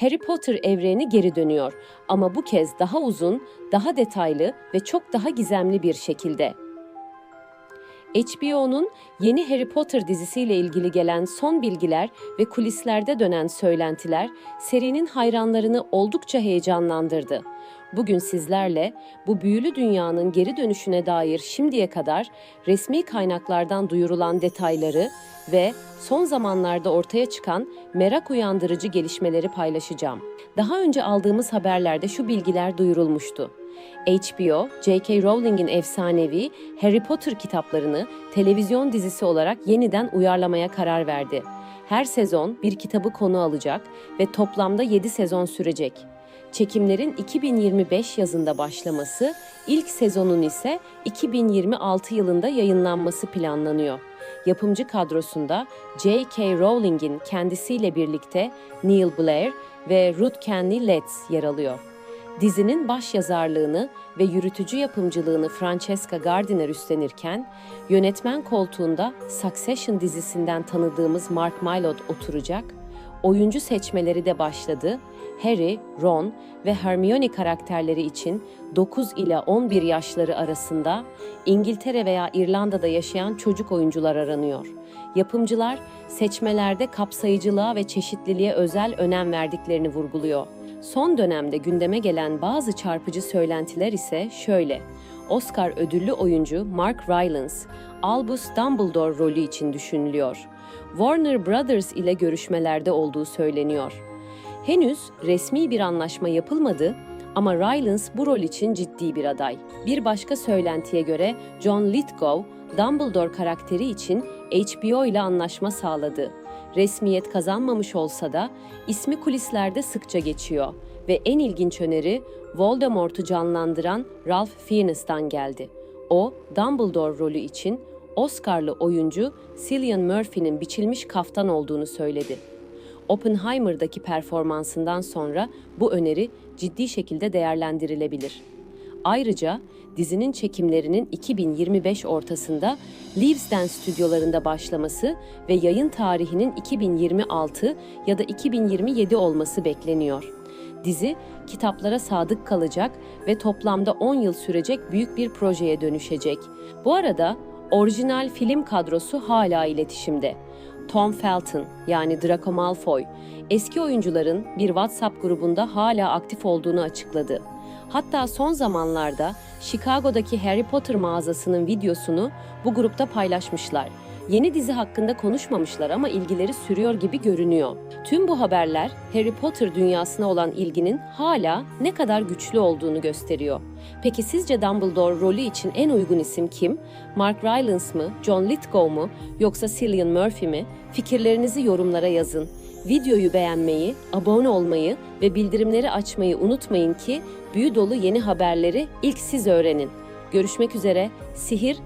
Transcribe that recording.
Harry Potter evreni geri dönüyor ama bu kez daha uzun, daha detaylı ve çok daha gizemli bir şekilde. HBO'nun yeni Harry Potter dizisiyle ilgili gelen son bilgiler ve kulislerde dönen söylentiler serinin hayranlarını oldukça heyecanlandırdı. Bugün sizlerle bu büyülü dünyanın geri dönüşüne dair şimdiye kadar resmi kaynaklardan duyurulan detayları ve son zamanlarda ortaya çıkan merak uyandırıcı gelişmeleri paylaşacağım. Daha önce aldığımız haberlerde şu bilgiler duyurulmuştu. HBO, J.K. Rowling'in efsanevi Harry Potter kitaplarını televizyon dizisi olarak yeniden uyarlamaya karar verdi. Her sezon bir kitabı konu alacak ve toplamda 7 sezon sürecek. Çekimlerin 2025 yazında başlaması, ilk sezonun ise 2026 yılında yayınlanması planlanıyor. Yapımcı kadrosunda J.K. Rowling'in kendisiyle birlikte Neil Blair ve Ruth Kenny Letts yer alıyor. Dizinin baş yazarlığını ve yürütücü yapımcılığını Francesca Gardiner üstlenirken, yönetmen koltuğunda Succession dizisinden tanıdığımız Mark Mylod oturacak, oyuncu seçmeleri de başladı. Harry, Ron ve Hermione karakterleri için 9 ile 11 yaşları arasında İngiltere veya İrlanda'da yaşayan çocuk oyuncular aranıyor. Yapımcılar seçmelerde kapsayıcılığa ve çeşitliliğe özel önem verdiklerini vurguluyor. Son dönemde gündeme gelen bazı çarpıcı söylentiler ise şöyle. Oscar ödüllü oyuncu Mark Rylance, Albus Dumbledore rolü için düşünülüyor. Warner Brothers ile görüşmelerde olduğu söyleniyor. Henüz resmi bir anlaşma yapılmadı ama Rylance bu rol için ciddi bir aday. Bir başka söylentiye göre John Lithgow, Dumbledore karakteri için HBO ile anlaşma sağladı. Resmiyet kazanmamış olsa da ismi kulislerde sıkça geçiyor ve en ilginç öneri Voldemort'u canlandıran Ralph Fiennes'tan geldi. O, Dumbledore rolü için Oscar'lı oyuncu Cillian Murphy'nin biçilmiş kaftan olduğunu söyledi. Oppenheimer'daki performansından sonra bu öneri ciddi şekilde değerlendirilebilir. Ayrıca dizinin çekimlerinin 2025 ortasında Leavesden stüdyolarında başlaması ve yayın tarihinin 2026 ya da 2027 olması bekleniyor. Dizi kitaplara sadık kalacak ve toplamda 10 yıl sürecek büyük bir projeye dönüşecek. Bu arada orijinal film kadrosu hala iletişimde. Tom Felton yani Draco Malfoy eski oyuncuların bir WhatsApp grubunda hala aktif olduğunu açıkladı. Hatta son zamanlarda Chicago'daki Harry Potter mağazasının videosunu bu grupta paylaşmışlar. Yeni dizi hakkında konuşmamışlar ama ilgileri sürüyor gibi görünüyor. Tüm bu haberler Harry Potter dünyasına olan ilginin hala ne kadar güçlü olduğunu gösteriyor. Peki sizce Dumbledore rolü için en uygun isim kim? Mark Rylance mı, John Lithgow mu yoksa Cillian Murphy mi? Fikirlerinizi yorumlara yazın. Videoyu beğenmeyi, abone olmayı ve bildirimleri açmayı unutmayın ki büyü dolu yeni haberleri ilk siz öğrenin. Görüşmek üzere. Sihir